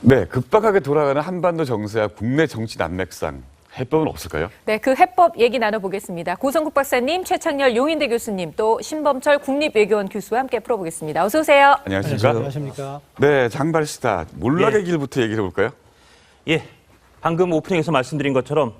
네, 급박하게 돌아가는 한반도 정세와 국내 정치 난맥상 해법은 없을까요? 네, 그 해법 얘기 나눠보겠습니다. 고성국 박사님, 최창렬 용인대 교수님, 또 신범철 국립외교원 교수와 함께 풀어보겠습니다. 어서 오세요. 안녕하십니까? 안녕하십니까. 네, 장발시다 몰락의 예. 길부터 얘기해 볼까요? 예, 방금 오프닝에서 말씀드린 것처럼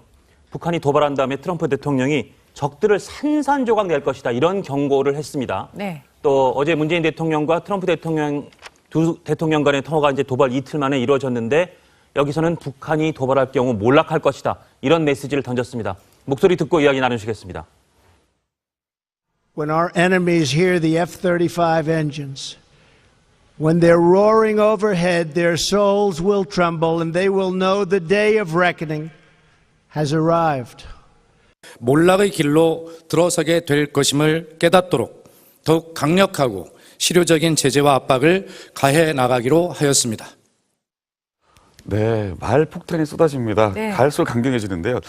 북한이 도발한 다음에 트럼프 대통령이 적들을 산산조각 낼 것이다 이런 경고를 했습니다. 네. 또 어제 문재인 대통령과 트럼프 대통령 두 대통령 간의 통화가 이제 도발 이틀 만에 이루어졌는데 여기서는 북한이 도발할 경우 몰락할 것이다 이런 메시지를 던졌습니다. 목소리 듣고 이야기 나누시겠습니다. when our enemies hear the F 35 engines, when they're roaring overhead, their souls will tremble and they will know the day of reckoning has arrived. 몰락의 길로 들어서게 될 것임을 깨닫도록 더욱 강력하고 실효적인 제재와 압박을 가해 나가기로 하였습니다. 네, 말 폭탄이 쏟아집니다. 네. 갈수록 강경해지는데요.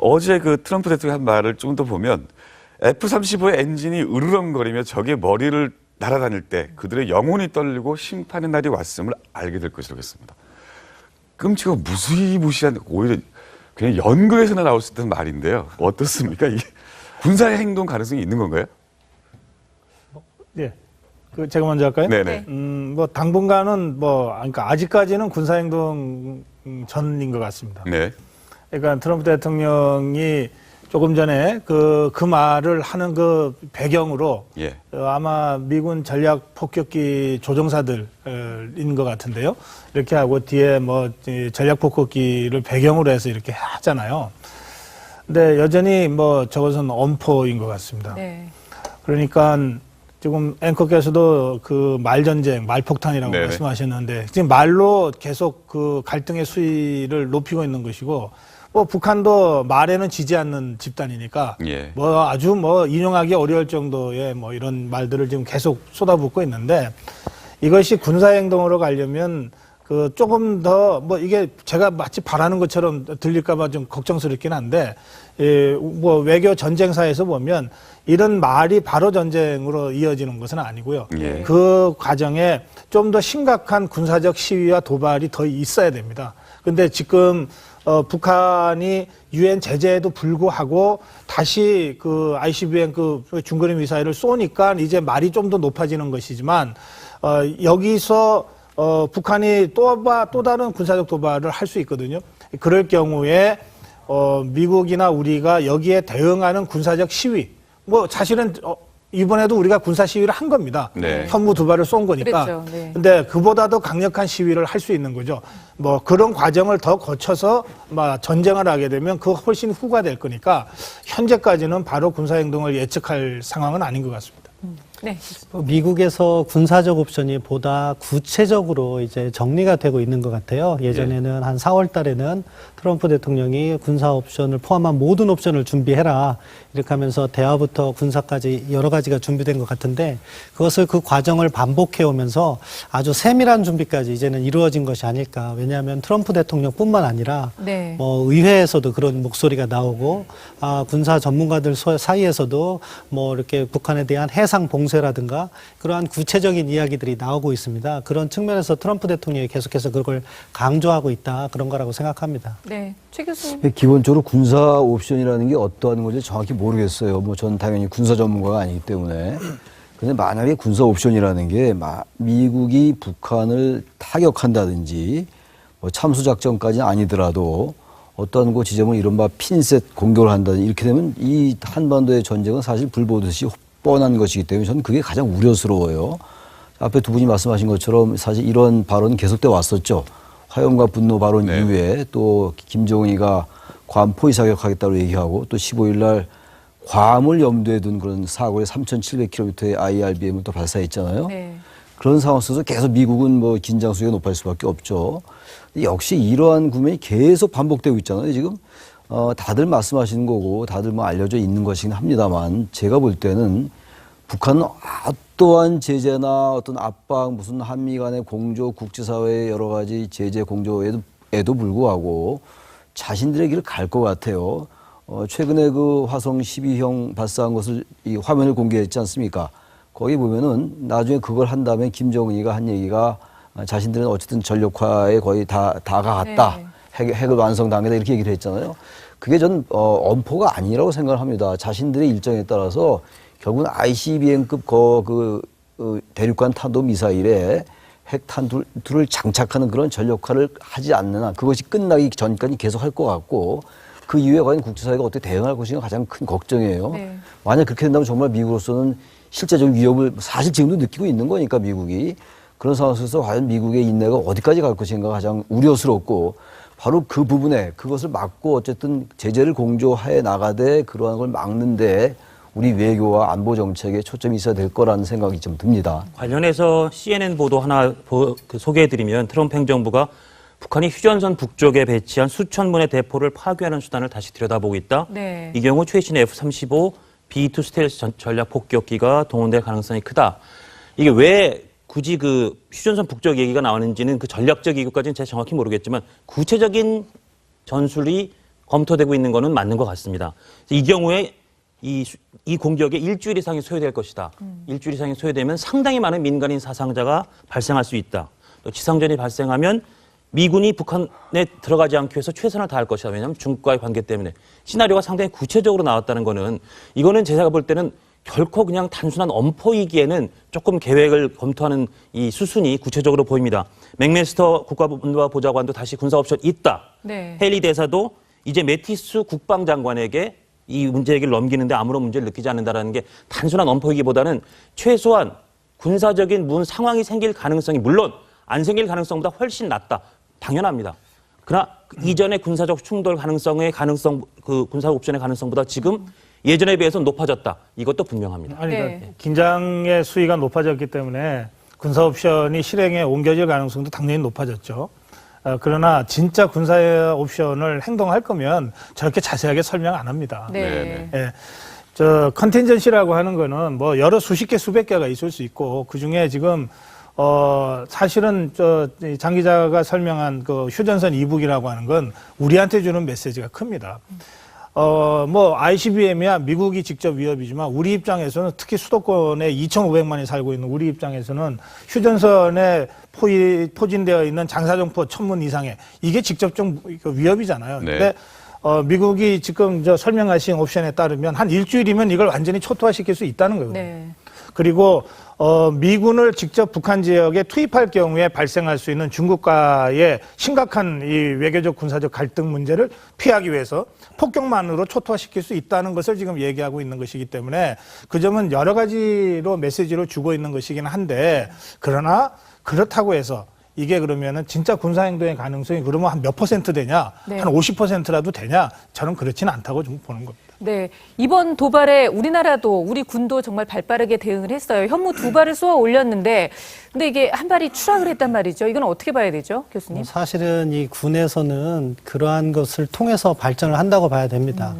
어제 그 트럼프 대통령 한 말을 좀 더 보면 F-35의 엔진이 으르렁거리며 적의 머리를 날아다닐 때 그들의 영혼이 떨리고 심판의 날이 왔음을 알게 될 것이라고 했습니다. 끔찍하고 무시무시한 오히려 그냥 연극에서나 나올 수 있는 말인데요. 어떻습니까? 이게 군사의 행동 가능성이 있는 건가요? 예. 그 제가 먼저 할까요? 네네. 음, 뭐 당분간은 뭐 그러니까 아직까지는 군사 행동 음, 전인 것 같습니다. 네. 그러니까 트럼프 대통령이 조금 전에 그, 그 말을 하는 그 배경으로 예. 어, 아마 미군 전략 폭격기 조종사들인 것 같은데요. 이렇게 하고 뒤에 뭐이 전략 폭격기를 배경으로 해서 이렇게 하잖아요. 근데 여전히 뭐 저것은 엄포인 것 같습니다. 네. 그러니까 지금 앵커께서도 그 말전쟁, 말폭탄이라고 네네. 말씀하셨는데 지금 말로 계속 그 갈등의 수위를 높이고 있는 것이고 뭐 북한도 말에는 지지 않는 집단이니까 예. 뭐 아주 뭐 인용하기 어려울 정도의 뭐 이런 말들을 지금 계속 쏟아붓고 있는데 이것이 군사 행동으로 가려면 그 조금 더 뭐 이게 제가 마치 바라는 것처럼 들릴까봐 좀 걱정스럽긴 한데 예뭐 외교 전쟁사에서 보면 이런 말이 바로 전쟁으로 이어지는 것은 아니고요. 예. 그 과정에 좀 더 심각한 군사적 시위와 도발이 더 있어야 됩니다. 근데 지금 어, 북한이 유엔 제재에도 불구하고 다시 그 ICBM 그 중거리 미사일을 쏘니까 이제 말이 좀 더 높아지는 것이지만 어, 여기서 어, 북한이 또, 바- 또 다른 군사적 도발을 할 수 있거든요. 그럴 경우에 어, 미국이나 우리가 여기에 대응하는 군사적 시위, 뭐 사실은 어, 이번에도 우리가 군사 시위를 한 겁니다. 네. 현무 두 발을 쏜 거니까. 그랬죠. 네. 근데 그보다 더 강력한 시위를 할 수 있는 거죠. 뭐 그런 과정을 더 거쳐서 막 전쟁을 하게 되면 그 훨씬 후가 될 거니까 현재까지는 바로 군사 행동을 예측할 상황은 아닌 것 같습니다. 네. 어, 미국에서 군사적 옵션이 보다 구체적으로 이제 정리가 되고 있는 것 같아요. 예전에는 한 4월 달에는 트럼프 대통령이 군사 옵션을 포함한 모든 옵션을 준비해라. 이렇게 하면서 대화부터 군사까지 여러 가지가 준비된 것 같은데 그것을 그 과정을 반복해 오면서 아주 세밀한 준비까지 이제는 이루어진 것이 아닐까. 왜냐하면 트럼프 대통령뿐만 아니라 네. 뭐 의회에서도 그런 목소리가 나오고 아, 군사 전문가들 소- 사이에서도 뭐 이렇게 북한에 대한 해상 봉쇄 라든가 그러한 구체적인 이야기들이 나오고 있습니다. 그런 측면에서 트럼프 대통령이 계속해서 그걸 강조하고 있다 그런 거라고 생각합니다. 네. 최 교수님. 예, 기본적으로 군사 옵션이라는 게 어떠한 건지 정확히 모르겠어요. 뭐 전 당연히 군사 전문가가 아니기 때문에. 근데 만약에 군사 옵션이라는 게 마- 미국이 북한을 타격한다든지 뭐 참수 작전까지는 아니더라도 어떤 그 지점을 이른바 핀셋 공격을 한다든지 이렇게 되면 이 한반도의 전쟁은 사실 불보듯이 뻔한 것이기 때문에 저는 그게 가장 우려스러워요. 앞에 두 분이 말씀하신 것처럼 사실 이런 발언 계속돼 왔었죠. 화염과 분노 발언 네. 이후에 또 김정은이가 괌 포위 사격하겠다고 얘기하고 또 15일 날 괌을 염두에 둔 그런 사고에 3,700km의 IRBM을 또 발사했잖아요. 네. 그런 상황 속에서 계속 미국은 뭐 긴장 수위가 높아질 수밖에 없죠. 역시 이러한 국면이 계속 반복되고 있잖아요. 지금 어, 다들 말씀하시는 거고 다들 뭐 알려져 있는 것이긴 합니다만 제가 볼 때는 북한은 어떠한 제재나 어떤 압박, 무슨 한미 간의 공조, 국제사회의 여러 가지 제재 공조에도 에도 불구하고 자신들의 길을 갈 것 같아요. 어, 최근에 그 화성 12형 발사한 것을 이 화면을 공개했지 않습니까? 거기 보면은 나중에 그걸 한 다음에 김정은이가 한 얘기가 아, 자신들은 어쨌든 전력화에 거의 다 다가갔다. 네. 핵, 핵을 완성 단계다 이렇게 얘기를 했잖아요. 그게 전 어, 엄포가 아니라고 생각을 합니다. 자신들의 일정에 따라서 결국은 ICBM급 거, 그 어, 대륙간 탄도 미사일에 핵 탄두를 장착하는 그런 전력화를 하지 않는 한 그것이 끝나기 전까지 계속 할 것 같고 그 이후에 과연 국제사회가 어떻게 대응할 것인가 가장 큰 걱정이에요. 네. 만약 그렇게 된다면 정말 미국으로서는 실제적 위협을 사실 지금도 느끼고 있는 거니까 미국이 그런 상황 속에서 과연 미국의 인내가 어디까지 갈 것인가 가장 우려스럽고 바로 그 부분에 그것을 막고 어쨌든 제재를 공조해 나가되 그러한 걸 막는데 우리 외교와 안보 정책에 초점이 있어야 될 거라는 생각이 좀 듭니다. 관련해서 CNN 보도 하나 보- 그 소개해드리면 트럼프 행정부가 북한이 휴전선 북쪽에 배치한 수천 문의 대포를 파괴하는 수단을 다시 들여다보고 있다. 네. 이 경우 최신 F-35 B-2 스텔스 전- 전략 폭격기가 동원될 가능성이 크다. 이게 왜 굳이 그 휴전선 북쪽 얘기가 나오는지는 그 전략적 이유까지는 제가 정확히 모르겠지만 구체적인 전술이 검토되고 있는 거는 맞는 것 같습니다. 이 경우에 이, 수- 이 공격에 일주일 이상이 소요될 것이다. 일주일 이상이 소요되면 상당히 많은 민간인 사상자가 발생할 수 있다. 또 지상전이 발생하면 미군이 북한에 들어가지 않기 위해서 최선을 다할 것이다. 왜냐하면 중국과의 관계 때문에 시나리오가 상당히 구체적으로 나왔다는 거는 이거는 제가 볼 때는 결코 그냥 단순한 엄포이기에는 조금 계획을 검토하는 이 수순이 구체적으로 보입니다. 맥메스터 국가본부와 보좌관도 다시 군사 옵션 있다. 네. 헨리 대사도 이제 메티스 국방장관에게 이 문제 얘기를 넘기는데 아무런 문제를 느끼지 않는다라는 게 단순한 엄포이기보다는 최소한 군사적인 문 상황이 생길 가능성이 물론 안 생길 가능성보다 훨씬 낮다. 당연합니다. 그러나 그 이전의 군사적 충돌 가능성의 가능성 그 군사 옵션의 가능성보다 지금 예전에 비해서 높아졌다. 이것도 분명합니다. 아니, 네. 그러니까 긴장의 수위가 높아졌기 때문에 군사 옵션이 실행에 옮겨질 가능성도 당연히 높아졌죠. 어, 그러나 진짜 군사 옵션을 행동할 거면 저렇게 자세하게 설명 안 합니다. 네. 네, 예. 저 컨텐전시라고 하는 거는 뭐 여러 수십 개 수백 개가 있을 수 있고 그 중에 지금 어 사실은 저장 기자가 설명한 그 휴전선 이북이라고 하는 건 우리한테 주는 메시지가 큽니다. 어, 뭐, ICBM이야 미국이 직접 위협이지만 우리 입장에서는 특히 수도권에 2,500만이 살고 있는 우리 입장에서는 휴전선에 포위, 포진되어 있는 장사정포 천문 이상의 이게 직접적 위협이잖아요. 네. 근데 어, 미국이 지금 저 설명하신 옵션에 따르면 한 일주일이면 이걸 완전히 초토화시킬 수 있다는 거거든요. 네. 그리고 어, 미군을 직접 북한 지역에 투입할 경우에 발생할 수 있는 중국과의 심각한 이 외교적 군사적 갈등 문제를 피하기 위해서 폭격만으로 초토화시킬 수 있다는 것을 지금 얘기하고 있는 것이기 때문에 그 점은 여러 가지로 메시지를 주고 있는 것이긴 한데 그러나 그렇다고 해서 이게 그러면은 진짜 군사행동의 가능성이 그러면 한 몇 퍼센트 되냐? 네. 한 50%라도 되냐? 저는 그렇지는 않다고 좀 보는 겁니다. 네. 이번 도발에 우리나라도 우리 군도 정말 발빠르게 대응을 했어요. 현무 두 발을 쏘아 올렸는데 근데 이게 한 발이 추락을 했단 말이죠. 이건 어떻게 봐야 되죠, 교수님? 사실은 이 군에서는 그러한 것을 통해서 발전을 한다고 봐야 됩니다.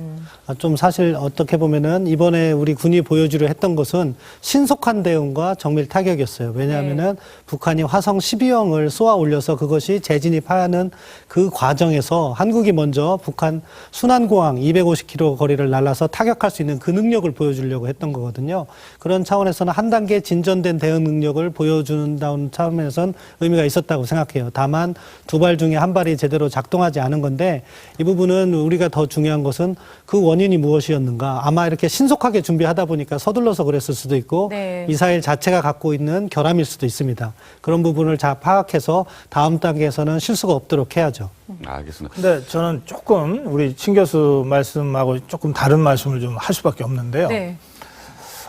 아, 좀 사실 어떻게 보면은 이번에 우리 군이 보여주려 했던 것은 신속한 대응과 정밀 타격이었어요. 왜냐하면은 북한이 화성 12형을 쏘아 올려서 그것이 재진입하는 그 과정에서 한국이 먼저 북한 순환공항 250km 거리를 날아서 타격할 수 있는 그 능력을 보여주려고 했던 거거든요. 그런 차원에서는 한 단계 진전된 대응 능력을 보여 준다는 차원에선 의미가 있었다고 생각해요. 다만 두 발 중에 한 발이 제대로 작동하지 않은 건데 이 부분은 우리가 더 중요한 것은 그 원인이 무엇이었는가. 아마 이렇게 신속하게 준비하다 보니까 서둘러서 그랬을 수도 있고 네. 미사일 자체가 갖고 있는 결함일 수도 있습니다. 그런 부분을 잘 파악해서 다음 단계에서는 실수가 없도록 해야죠. 알겠습니다. 근데 저는 조금 우리 친 교수 말씀하고 조금 다른 말씀을 좀 할 수밖에 없는데요. 네.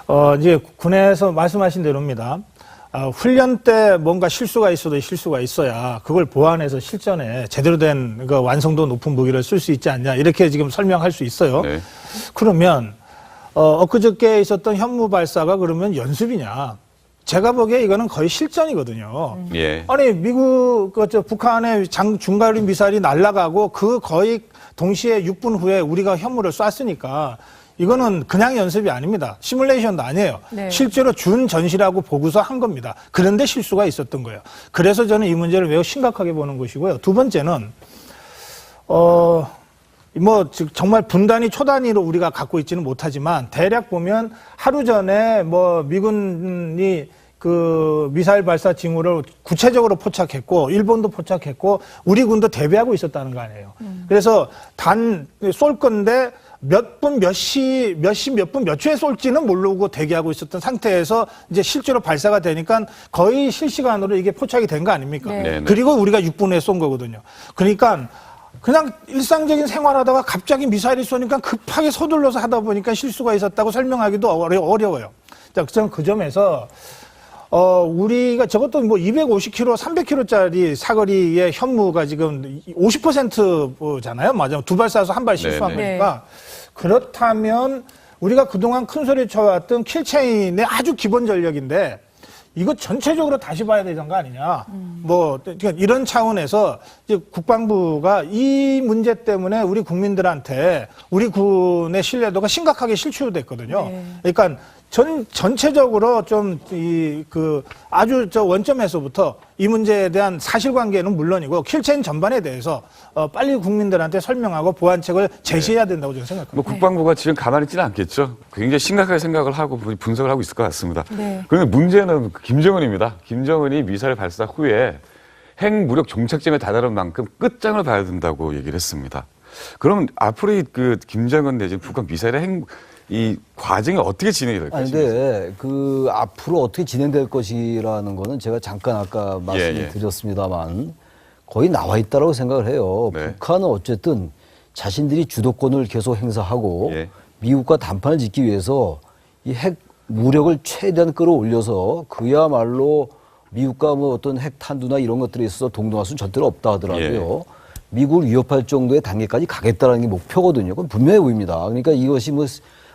어, 이제 군에서 말씀하신 대로입니다. 아, 훈련 때 뭔가 실수가 있어도 실수가 있어야 그걸 보완해서 실전에 제대로 된 그 완성도 높은 무기를 쓸 수 있지 않냐 이렇게 지금 설명할 수 있어요. 네. 그러면 어, 엊그저께 있었던 현무 발사가 그러면 연습이냐? 제가 보기에 이거는 거의 실전이거든요. 예. 아니 미국 그저 북한의 장 중거리 미사일이 날아가고 그 거의 동시에 6분 후에 우리가 현무를 쐈으니까 이거는 그냥 연습이 아닙니다. 시뮬레이션도 아니에요. 네. 실제로 준 전시라고 보고서 한 겁니다. 그런데 실수가 있었던 거예요. 그래서 저는 이 문제를 매우 심각하게 보는 것이고요. 두 번째는 어, 뭐, 즉, 정말 분단위 초단위로 우리가 갖고 있지는 못하지만, 대략 보면 하루 전에 뭐, 미군이 그 미사일 발사 징후를 구체적으로 포착했고 일본도 포착했고 우리 군도 대비하고 있었다는 거 아니에요. 그래서 단 쏠 건데 몇 분 몇 시 몇 시 몇 분 몇 초에 쏠지는 모르고 대기하고 있었던 상태에서 이제 실제로 발사가 되니까 거의 실시간으로 이게 포착이 된 거 아닙니까? 네. 네, 네. 그리고 우리가 6분 후에 쏜 거거든요. 그러니까 그냥 일상적인 생활하다가 갑자기 미사일이 쏘니까 급하게 서둘러서 하다 보니까 실수가 있었다고 설명하기도 어려, 어려 워요. 자, 저는 그 점에서 어, 우리가 저것도 뭐 250km, 300km짜리 사거리의 현무가 지금 50%잖아요. 맞아요. 두 발 쏴서 한 발 실수한 네네. 거니까. 그렇다면 우리가 그동안 큰 소리 쳐왔던 킬체인의 아주 기본 전력인데 이거 전체적으로 다시 봐야 되는 거 아니냐. 뭐, 그러니까 이런 차원에서 국방부가 이 문제 때문에 우리 국민들한테 우리 군의 신뢰도가 심각하게 실추됐거든요. 그러니까 전, 전체적으로 좀 이, 그 아주 저 원점에서부터 이 문제에 대한 사실관계는 물론이고 킬체인 전반에 대해서 어, 빨리 국민들한테 설명하고 보완책을 제시해야 된다고 저는 생각합니다. 뭐 국방부가 지금 가만히 있지는 않겠죠. 굉장히 심각하게 생각을 하고 분석을 하고 있을 것 같습니다. 네. 그런데 문제는 김정은입니다. 김정은이 미사일 발사 후에 핵 무력 종착점에 다다른 만큼 끝장을 봐야 된다고 얘기를 했습니다. 그럼 앞으로 이그 김정은 내지는 북한 미사일의 핵 이 과정이 어떻게 진행이 될 아니, 것인가? 근데 그 앞으로 어떻게 진행될 것이라는 거는 제가 잠깐 아까 예, 예. 말씀드렸습니다만 거의 나와 있다라고 생각을 해요. 네. 북한은 어쨌든 자신들이 주도권을 계속 행사하고 예. 미국과 단판을 짓기 위해서 이 핵 무력을 최대한 끌어올려서 그야말로 미국과 뭐 어떤 핵 탄두나 이런 것들에 있어서 동등할 수는 절대로 없다 하더라고요. 미국을 위협할 정도의 단계까지 가겠다라는 게 목표거든요. 그건 분명해 보입니다. 그러니까 이것이 뭐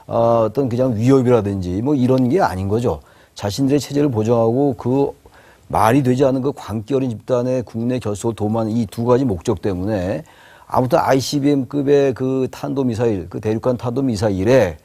어, 어떤 그냥 위협이라든지 뭐 이런 게 아닌 거죠. 자신들의 체제를 보장하고 그 말이 되지 않은 그 광기 어린 집단의 국내 결속을 도모하는 이 두 가지 목적 때문에 아무튼 ICBM급의 그 탄도미사일, 그 대륙간 탄도미사일에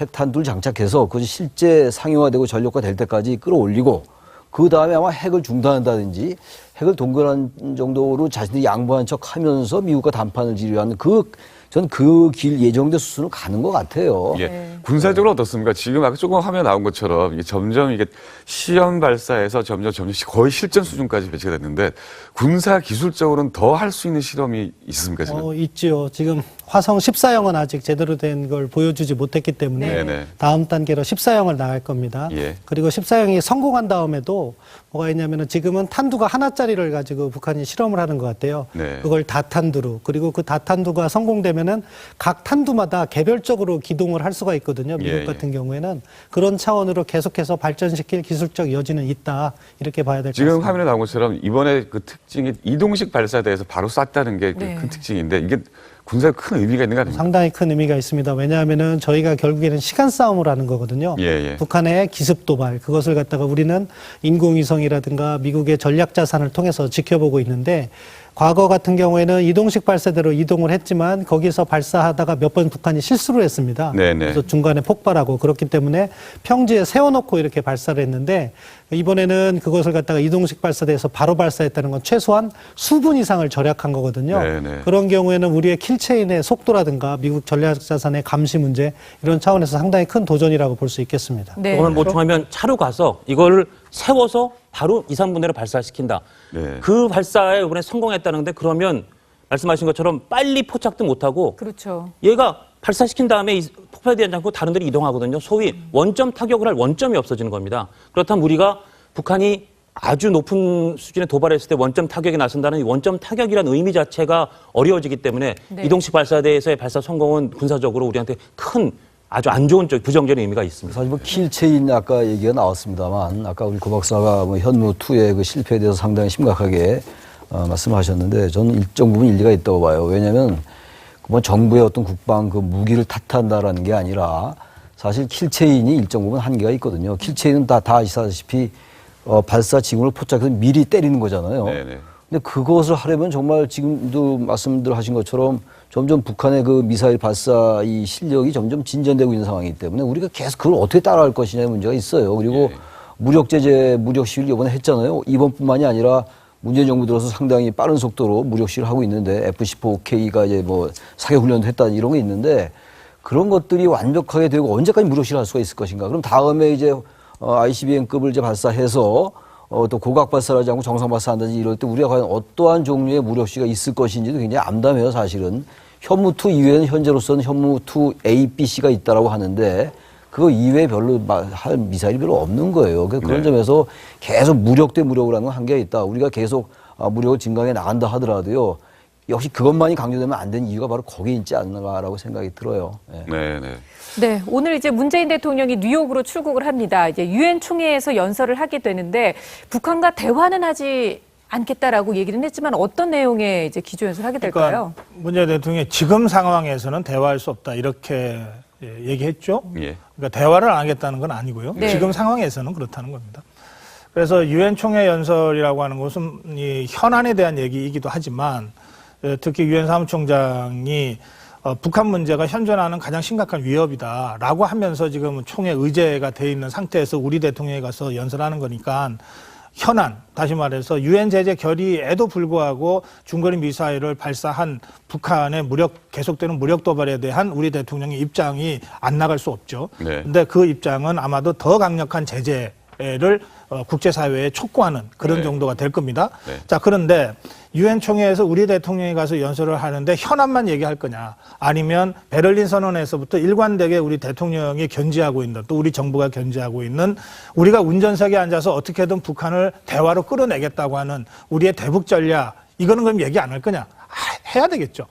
핵탄두를 장착해서 그것이 실제 상용화되고 전력화 될 때까지 끌어올리고 그 다음에 아마 핵을 중단한다든지 핵을 동결한 정도로 자신들이 양보한 척 하면서 미국과 단판을 지려하는 그, 전 그 길 예정된 수순을 가는 것 같아요. 예. 군사적으로 어떻습니까? 지금 아까 조금 화면 나온 것처럼 이게 점점 이게 시험 발사에서 점점 점점 시- 거의 실전 수준까지 배치가 됐는데 군사 기술적으로는 더 할 수 있는 실험이 있습니까 지금? 어, 있지요. 지금 화성 14형은 아직 제대로 된 걸 보여주지 못했기 때문에 네네. 다음 단계로 14형을 나갈 겁니다. 예. 그리고 14형이 성공한 다음에도 뭐가 있냐면은 지금은 탄두가 하나짜리를 가지고 북한이 실험을 하는 것 같아요. 네. 그걸 다탄두로 그리고 그 다탄두가 성공되면 은각 탄두마다 개별적으로 기동을 할 수가 있거든요. 미국 예, 예. 같은 경우에는 그런 차원으로 계속해서 발전시킬 기술적 여지는 있다 이렇게 봐야 될것 지금 같습니다. 화면에 나온 것처럼 이번에 그 특징이 이동식 발사대에서 바로 쐈다는 게큰 네. 특징인데 이게 군사에 큰 의미가 있는 거 아닙니까? 상당히 큰 의미가 있습니다. 왜냐하면은 저희가 결국에는 시간 싸움을 하는 거거든요. 예, 예. 북한의 기습 도발 그것을 갖다가 우리는 인공위성이라든가 미국의 전략 자산을 통해서 지켜보고 있는데 과거 같은 경우에는 이동식 발사대로 이동을 했지만 거기서 발사하다가 몇 번 북한이 실수를 했습니다. 네네. 그래서 중간에 폭발하고 그렇기 때문에 평지에 세워놓고 이렇게 발사를 했는데 이번에는 그것을 갖다가 이동식 발사대에서 바로 발사했다는 건 최소한 수분 이상을 절약한 거거든요. 네네. 그런 경우에는 우리의 킬체인의 속도라든가 미국 전략 자산의 감시 문제 이런 차원에서 상당히 큰 도전이라고 볼 수 있겠습니다. 네. 그걸 보충하면 차로 가서 이거를 세워서 바로 2, 3분 내로 발사시킨다. 네. 그 발사에 이번에 성공했다는데 그러면 말씀하신 것처럼 빨리 포착도 못하고 그렇죠. 얘가 발사시킨 다음에 이 폭발되지 않고 다른 데로 이동하거든요. 소위 원점 타격을 할 원점이 없어지는 겁니다. 그렇다면 우리가 북한이 아주 높은 수준의 도발했을 때 원점 타격에 나선다는 이 원점 타격이라는 의미 자체가 어려워지기 때문에 네. 이동식 발사대에서의 발사 성공은 군사적으로 우리한테 큰 아주 안 좋은 쪽 부정적인 의미가 있습니다. 사실 뭐 킬체인 아까 얘기가 나왔습니다만 아까 우리 고 박사가 뭐 현무 투의 그 실패에 대해서 상당히 심각하게 어, 말씀하셨는데 저는 일정 부분 일리가 있다고 봐요. 왜냐하면 뭐 정부의 어떤 국방 그 무기를 탓한다라는 게 아니라 사실 킬체인이 일정 부분 한계가 있거든요. 킬체인은 다, 다 아시다시피 어, 발사 지금을 포착해서 미리 때리는 거잖아요. 네네. 근데 그것을 하려면 정말 지금도 말씀들 하신 것처럼 점점 북한의 그 미사일 발사 이 실력이 점점 진전되고 있는 상황이기 때문에 우리가 계속 그걸 어떻게 따라할 것이냐의 문제가 있어요. 그리고 예. 무력 제재, 무력 시위를 이번에 했잖아요. 이번뿐만이 아니라 문재인 정부 들어서 상당히 빠른 속도로 무력 시위를 하고 있는데 F-15K가 이제 뭐 사격 훈련도 했다 이런 게 있는데 그런 것들이 완벽하게 되고 언제까지 무력 시위를 할 수가 있을 것인가. 그럼 다음에 이제 어, ICBM급을 이제 발사해서 어, 또 고각 발사하지 않고 정상 발사한다든지 이럴 때 우리가 과연 어떠한 종류의 무력 시가 있을 것인지도 굉장히 암담해요, 사실은. 현무2 이외에는 현재로서는 현무2 A, B, C가 있다라고 하는데 그거 이외에 별로 마- 할 미사일이 별로 없는 거예요. 그래서 그런 네. 점에서 계속 무력 대 무력을 하는 건 한계가 있다. 우리가 계속 아, 무력을 증강해 나간다 하더라도요. 역시 그것만이 강조되면 안 되는 이유가 바로 거기에 있지 않나라고 생각이 들어요. 예. 네, 네. 네, 오늘 이제 문재인 대통령이 뉴욕으로 출국을 합니다. 이제 유엔 총회에서 연설을 하게 되는데 북한과 대화는 하지 않겠다라고 얘기는 했지만 어떤 내용의 이제 기조 연설을 하게 될까요? 그러니까 문재인 대통령이 지금 상황에서는 대화할 수 없다 이렇게 예, 얘기했죠. 예. 그러니까 대화를 안 하겠다는 건 아니고요. 네. 지금 상황에서는 그렇다는 겁니다. 그래서 유엔 총회 연설이라고 하는 것은 이 현안에 대한 얘기이기도 하지만 에, 특히 유엔 사무총장이 어, 북한 문제가 현존하는 가장 심각한 위협이다라고 하면서 지금 총회 의제가 돼 있는 상태에서 우리 대통령이 가서 연설하는 거니까 현안 다시 말해서 유엔 제재 결의에도 불구하고 중거리 미사일을 발사한 북한의 무력 계속되는 무력 도발에 대한 우리 대통령의 입장이 안 나갈 수 없죠. 네. 근데 그 입장은 아마도 더 강력한 제재를 어, 국제사회에 촉구하는 그런 네. 정도가 될 겁니다. 네. 자, 그런데 유엔 총회에서 우리 대통령이 가서 연설을 하는데 현안만 얘기할 거냐 아니면 베를린 선언에서부터 일관되게 우리 대통령이 견지하고 있는 또 우리 정부가 견지하고 있는 우리가 운전석에 앉아서 어떻게든 북한을 대화로 끌어내겠다고 하는 우리의 대북 전략 이거는 그럼 얘기 안 할 거냐 아, 해야 되겠죠.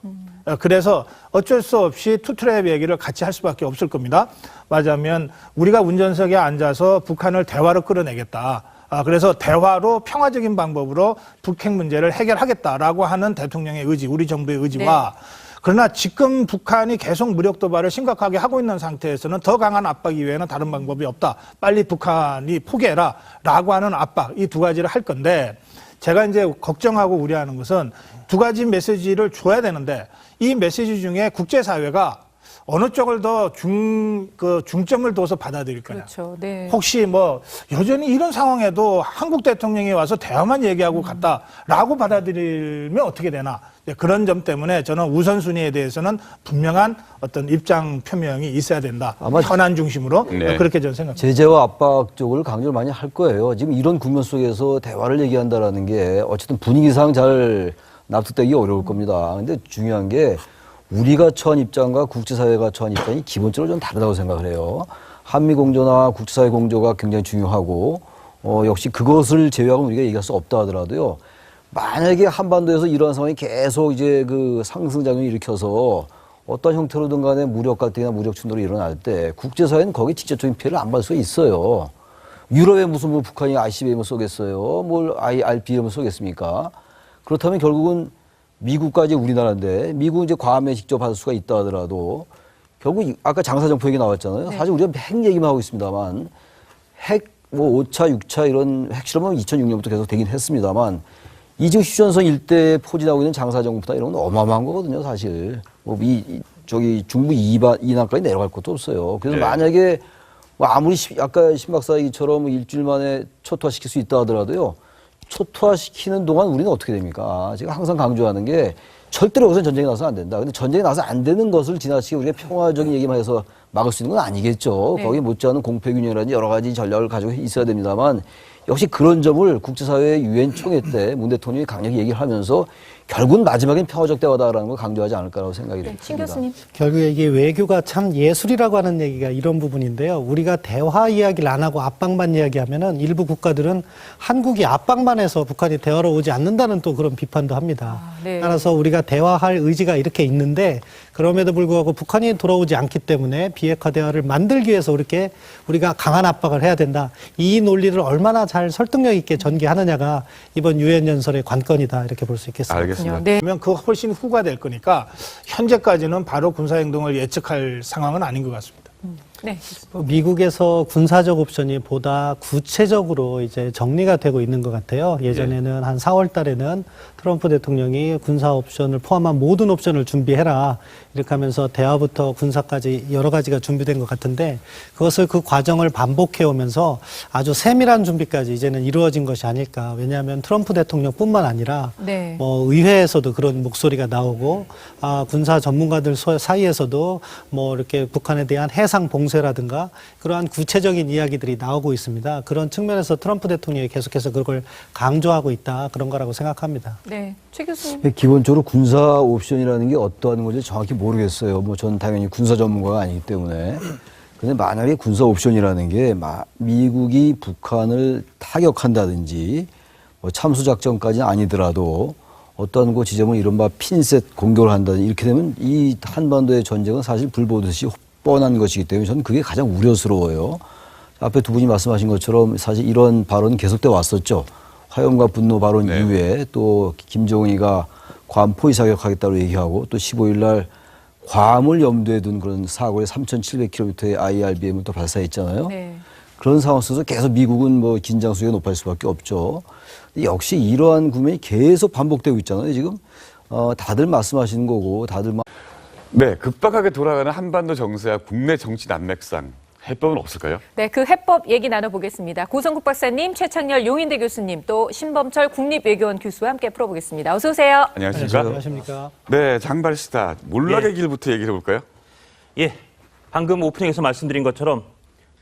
어, 그래서 어쩔 수 없이 투트랩 얘기를 같이 할 수밖에 없을 겁니다. 맞으면 우리가 운전석에 앉아서 북한을 대화로 끌어내겠다. 아, 그래서 대화로 평화적인 방법으로 북핵 문제를 해결하겠다라고 하는 대통령의 의지, 우리 정부의 의지와 그러나 지금 북한이 계속 무력 도발을 심각하게 하고 있는 상태에서는 더 강한 압박 이외에는 다른 방법이 없다. 빨리 북한이 포기해라. 라고 하는 압박, 이 두 가지를 할 건데 제가 이제 걱정하고 우려하는 것은 두 가지 메시지를 줘야 되는데 이 메시지 중에 국제사회가 어느 쪽을 더 중, 그 중점을 둬서 받아들일 거냐. 그렇죠. 네. 혹시 뭐 여전히 이런 상황에도 한국 대통령이 와서 대화만 얘기하고 갔다라고 받아들이면 어떻게 되나 네, 그런 점 때문에 저는 우선순위에 대해서는 분명한 어떤 입장 표명이 있어야 된다. 아마 현안 중심으로 네. 그렇게 저는 생각합니다. 제재와 압박 쪽을 강조를 많이 할 거예요. 지금 이런 국면 속에서 대화를 얘기한다라는 게 어쨌든 분위기상 잘 납득되기 어려울 겁니다. 근데 중요한 게 우리가 처한 입장과 국제사회가 처한 입장이 기본적으로 좀 다르다고 생각을 해요. 한미 공조나 국제사회 공조가 굉장히 중요하고 어, 역시 그것을 제외하고 우리가 얘기할 수 없다 하더라도요. 만약에 한반도에서 이러한 상황이 계속 이제 그 상승작용을 일으켜서 어떤 형태로든 간에 무력 갈등이나 무력 충돌이 일어날 때 국제사회는 거기 직접적인 피해를 안 받을 수 있어요. 유럽에 무슨 뭐 북한이 ICBM을 쏘겠어요? 뭘 IRBM을 쏘겠습니까? 그렇다면 결국은 미국까지 우리나라인데 미국은 이제 과함에 직접 받을 수가 있다 하더라도 결국 이- 아까 장사정포 얘기 나왔잖아요. 사실 우리가 핵 얘기만 하고 있습니다만 핵 뭐 5차, 6차 이런 핵실험은 2006년부터 계속 되긴 했습니다만 이 지금 휴전선 일대에 포진하고 있는 장사정포나 이런 건 어마어마한 거거든요, 사실. 뭐 이, 이- 저기 중부 이반 이남까지 내려갈 것도 없어요. 그래서 네. 만약에 뭐 아무리 시- 아까 신 박사 얘기처럼 뭐 일주일 만에 초토화시킬 수 있다 하더라도요. 초토화시키는 동안 우리는 어떻게 됩니까? 제가 항상 강조하는 게 절대로 여기서 전쟁이 나서 안 된다. 근데 전쟁이 나서 안 되는 것을 지나치게 우리가 평화적인 얘기만 해서 막을 수 있는 건 아니겠죠. 네. 거기에 못지않은 공패균형이라든지 여러 가지 전략을 가지고 있어야 됩니다만 역시 그런 점을 국제사회 유엔 총회 때 문 대통령이 강력히 얘기를 하면서 결국은 마지막엔 평화적 대화다라는 걸 강조하지 않을까라고 생각이 네, 듭니다. 신 교수님. 결국에 이게 외교가 참 예술이라고 하는 얘기가 이런 부분인데요. 우리가 대화 이야기를 안 하고 압박만 이야기하면은 일부 국가들은 한국이 압박만 해서 북한이 대화로 오지 않는다는 또 그런 비판도 합니다. 아, 네. 따라서 우리가 대화할 의지가 이렇게 있는데 그럼에도 불구하고 북한이 돌아오지 않기 때문에 비핵화 대화를 만들기 위해서 이렇게 우리가 강한 압박을 해야 된다. 이 논리를 얼마나 잘 설득력 있게 전개하느냐가 이번 유엔 연설의 관건이다 이렇게 볼 수 있겠습니다. 알겠습니다. 네. 그러면 그 훨씬 후가 될 거니까 현재까지는 바로 군사 행동을 예측할 상황은 아닌 것 같습니다. 네. 미국에서 군사적 옵션이 보다 구체적으로 이제 정리가 되고 있는 것 같아요. 예전에는 한 4월 달에는 트럼프 대통령이 군사 옵션을 포함한 모든 옵션을 준비해라. 이렇게 하면서 대화부터 군사까지 여러 가지가 준비된 것 같은데 그것을 그 과정을 반복해 오면서 아주 세밀한 준비까지 이제는 이루어진 것이 아닐까. 왜냐하면 트럼프 대통령뿐만 아니라 네. 뭐 의회에서도 그런 목소리가 나오고 아, 군사 전문가들 소- 사이에서도 뭐 이렇게 북한에 대한 해상 봉쇄 공세라든가 그러한 구체적인 이야기들이 나오고 있습니다. 그런 측면에서 트럼프 대통령이 계속해서 그걸 강조하고 있다 그런 거라고 생각합니다. 네, 최 교수님. 근데 기본적으로 군사 옵션이라는 게 어떠한 건지 정확히 모르겠어요. 뭐전 당연히 군사 전문가가 아니기 때문에. 근데 만약에 군사 옵션이라는 게 마- 미국이 북한을 타격한다든지 뭐 참수 작전까지는 아니더라도 어떠한 그 지점을 이른바 핀셋 공격을 한다든지 이렇게 되면 이 한반도의 전쟁은 사실 불보듯이 뻔한 것이기 때문에 저는 그게 가장 우려스러워요. 앞에 두 분이 말씀하신 것처럼 사실 이런 발언은 계속돼 왔었죠. 화염과 분노 발언 네. 이후에 또 김정은이가 괌 포위 사격하겠다고 얘기하고 또 15일 날 괌을 염두에 둔 그런 사고에 3,700km의 IRBM을 또 발사했잖아요. 네. 그런 상황 속에서 계속 미국은 뭐 긴장 수위가 높아질 수밖에 없죠. 역시 이러한 국면이 계속 반복되고 있잖아요. 지금 어, 다들 말씀하시는 거고 다들 막 네, 급박하게 돌아가는 한반도 정세와 국내 정치 난맥상 해법은 없을까요? 네, 그 해법 얘기 나눠보겠습니다. 고성국 박사님, 최창렬 용인대 교수님, 또 신범철 국립외교원 교수와 함께 풀어보겠습니다. 어서 오세요. 안녕하십니까? 안녕하십니까? 네, 장발스타 몰락의 예. 길부터 얘기해 볼까요? 예, 방금 오프닝에서 말씀드린 것처럼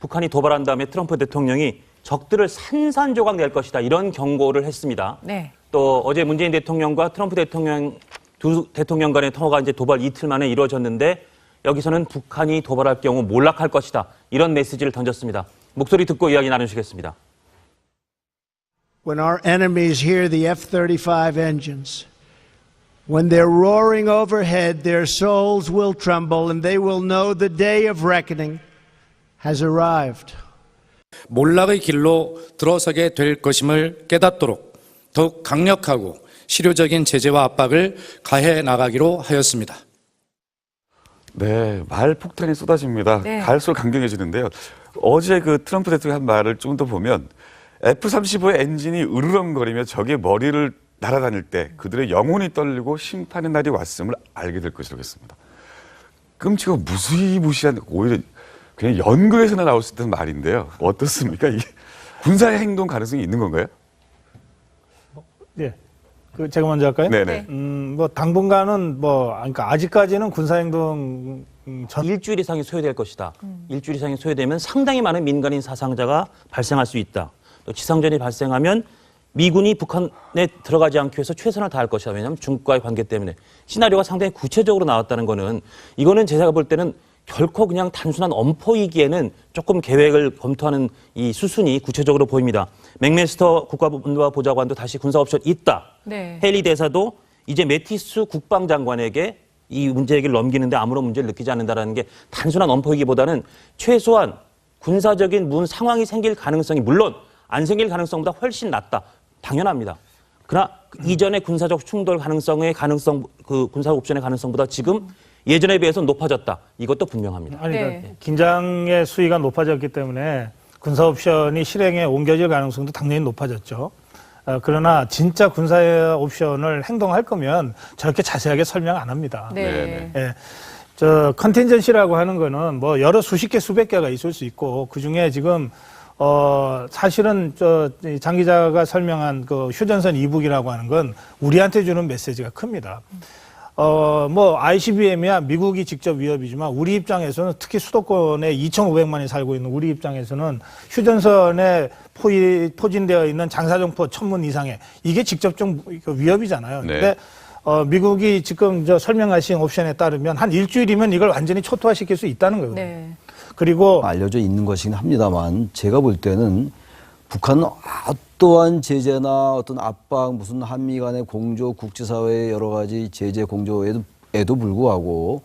북한이 도발한 다음에 트럼프 대통령이 적들을 산산조각 낼 것이다 이런 경고를 했습니다. 네. 또 어제 문재인 대통령과 트럼프 대통령 두 대통령 간의 통화가 이제 도발 이틀 만에 이루어졌는데 여기서는 북한이 도발할 경우 몰락할 것이다 이런 메시지를 던졌습니다. 목소리 듣고 이야기 나누시겠습니다. When our enemies hear the F 35 engines, when they're roaring overhead, their souls will tremble and they will know the day of reckoning has arrived. 몰락의 길로 들어서게 될 것임을 깨닫도록 더욱 강력하고 실효적인 제재와 압박을 가해 나가기로 하였습니다. 네, 말 폭탄이 쏟아집니다. 네. 갈수록 강경해지는데요. 어제 그 트럼프 대통령이 한 말을 좀 더 보면 F-35의 엔진이 으르렁거리며 적의 머리를 날아다닐 때 그들의 영혼이 떨리고 심판의 날이 왔음을 알게 될 것이라고 했습니다. 끔찍하고 무시무시한 오히려 그냥 연극에서나 나올 수 있는 말인데요. 어떻습니까? 이게 군사의 행동 가능성이 있는 건가요? 예. 그 제가 먼저 할까요? 네네. 음, 뭐 당분간은 뭐 그러니까 아직까지는 군사 행동 음, 전 일주일 이상이 소요될 것이다. 일주일 이상이 소요되면 상당히 많은 민간인 사상자가 발생할 수 있다. 또 지상전이 발생하면 미군이 북한에 들어가지 않기 위해서 최선을 다할 것이다. 왜냐하면 중국과의 관계 때문에 시나리오가 상당히 구체적으로 나왔다는 거는 이거는 제가 볼 때는 결코 그냥 단순한 엄포이기에는 조금 계획을 검토하는 이 수순이 구체적으로 보입니다. 맥메스터 국가보안과 보좌관도 다시 군사 옵션 있다. 네. 헨리 대사도 이제 메티스 국방장관에게 이 문제 얘기를 넘기는데 아무런 문제를 느끼지 않는다라는 게 단순한 엄포이기보다는 최소한 군사적인 문 상황이 생길 가능성이 물론 안 생길 가능성보다 훨씬 낮다. 당연합니다. 그러나 그 이전의 군사적 충돌 가능성의 가능성 그 군사 옵션의 가능성보다 지금 예전에 비해서 높아졌다. 이것도 분명합니다. 아니 그러니까 네. 긴장의 수위가 높아졌기 때문에 군사 옵션이 실행에 옮겨질 가능성도 당연히 높아졌죠. 어, 그러나 진짜 군사 옵션을 행동할 거면 저렇게 자세하게 설명 안 합니다. 네. 예. 저 컨틴전시라고 하는 거는 뭐 여러 수십 개 수백 개가 있을 수 있고 그 중에 지금 어 사실은 저장 기자가 설명한 그 휴전선 이북이라고 하는 건 우리한테 주는 메시지가 큽니다. 어, 뭐, ICBM이야 미국이 직접 위협이지만 우리 입장에서는 특히 수도권에 2,500만이 살고 있는 우리 입장에서는 휴전선에 포위, 포진되어 있는 장사정포 천문 이상의 이게 직접적 위협이잖아요. 네. 근데 어, 미국이 지금 저 설명하신 옵션에 따르면 한 일주일이면 이걸 완전히 초토화시킬 수 있다는 거예요. 네. 그리고 알려져 있는 것이긴 합니다만 제가 볼 때는 북한은 어떠한 제재나 어떤 압박, 무슨 한미 간의 공조, 국제사회의 여러 가지 제재 공조에도 에도 불구하고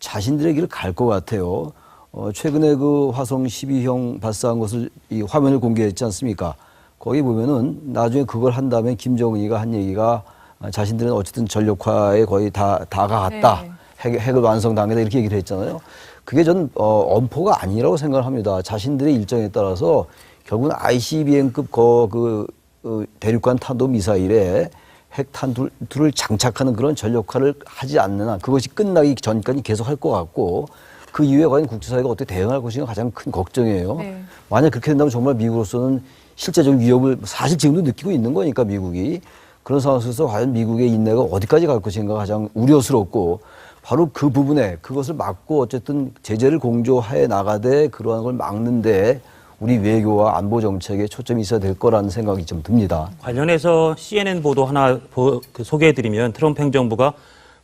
자신들의 길을 갈 것 같아요. 어, 최근에 그 화성 12형 발사한 것을 이 화면을 공개했지 않습니까? 거기 보면은 나중에 그걸 한 다음에 김정은이가 한 얘기가 아, 자신들은 어쨌든 전력화에 거의 다 다가갔다. 네. 핵, 핵을 완성 단계다 이렇게 얘기를 했잖아요. 그게 전 어, 엄포가 아니라고 생각을 합니다. 자신들의 일정에 따라서 결국은 ICBM급 거, 그 어, 대륙간 탄도 미사일에 핵 탄두를 장착하는 그런 전력화를 하지 않는 한 그것이 끝나기 전까지 계속 할 것 같고 그 이후에 과연 국제사회가 어떻게 대응할 것인가 가장 큰 걱정이에요. 네. 만약 그렇게 된다면 정말 미국으로서는 실제적 위협을 사실 지금도 느끼고 있는 거니까 미국이 그런 상황 속에서 과연 미국의 인내가 어디까지 갈 것인가 가장 우려스럽고 바로 그 부분에 그것을 막고 어쨌든 제재를 공조해 나가되 그러한 걸 막는데 우리 외교와 안보 정책에 초점이 있어야 될 거라는 생각이 좀 듭니다. 관련해서 CNN 보도 하나 보- 그 소개해드리면 트럼프 행정부가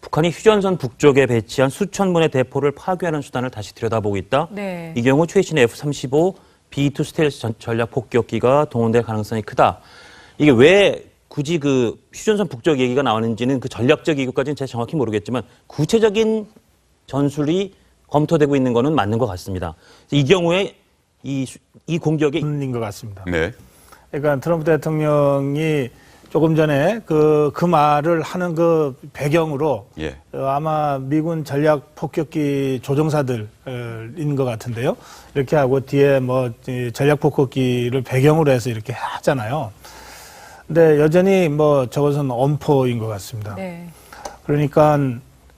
북한이 휴전선 북쪽에 배치한 수천 문의 대포를 파괴하는 수단을 다시 들여다보고 있다. 네. 이 경우 최신의 F-35 B-2 스텔스 전- 전략 폭격기가 동원될 가능성이 크다. 이게 왜 굳이 그 휴전선 북쪽 얘기가 나오는지는 그 전략적 이유까지는 제가 정확히 모르겠지만 구체적인 전술이 검토되고 있는 거는 맞는 것 같습니다. 이 경우에 이, 수- 이 공격에 인것 같습니다. 네. 그러니까 트럼프 대통령이 조금 전에 그, 그 말을 하는 그 배경으로 예. 어, 아마 미군 전략 폭격기 조종사들인 것 같은데요. 이렇게 하고 뒤에 뭐이 전략 폭격기를 배경으로 해서 이렇게 하잖아요. 근데 여전히 뭐 저것은 엄포인 것 같습니다. 네. 그러니까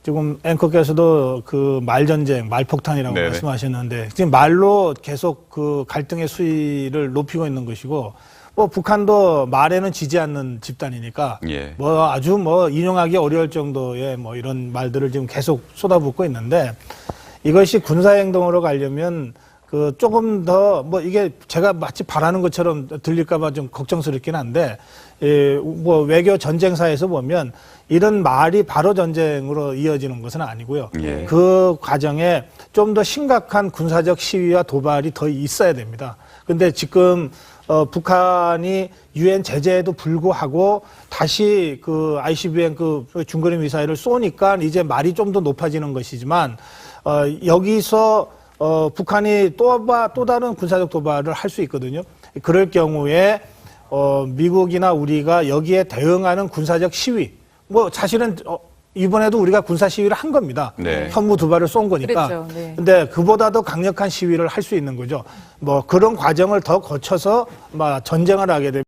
지금 앵커께서도 그 말전쟁, 말폭탄이라고 네네. 말씀하셨는데 지금 말로 계속 그 갈등의 수위를 높이고 있는 것이고 뭐 북한도 말에는 지지 않는 집단이니까 예. 뭐 아주 뭐 인용하기 어려울 정도의 뭐 이런 말들을 지금 계속 쏟아붓고 있는데 이것이 군사 행동으로 가려면 그 조금 더 뭐 이게 제가 마치 바라는 것처럼 들릴까봐 좀 걱정스럽긴 한데 예, 뭐 외교 전쟁사에서 보면 이런 말이 바로 전쟁으로 이어지는 것은 아니고요. 예. 그 과정에 좀 더 심각한 군사적 시위와 도발이 더 있어야 됩니다. 근데 지금 어, 북한이 유엔 제재에도 불구하고 다시 그 ICBM 그 중거리 미사일을 쏘니까 이제 말이 좀 더 높아지는 것이지만 어, 여기서 어, 북한이 또, 바- 또 다른 군사적 도발을 할 수 있거든요. 그럴 경우에 어, 미국이나 우리가 여기에 대응하는 군사적 시위 뭐 사실은 어, 이번에도 우리가 군사 시위를 한 겁니다. 네. 현무 두 발을 쏜 거니까. 그랬죠. 네. 근데 그보다 더 강력한 시위를 할 수 있는 거죠. 뭐 그런 과정을 더 거쳐서 막 전쟁을 하게 되면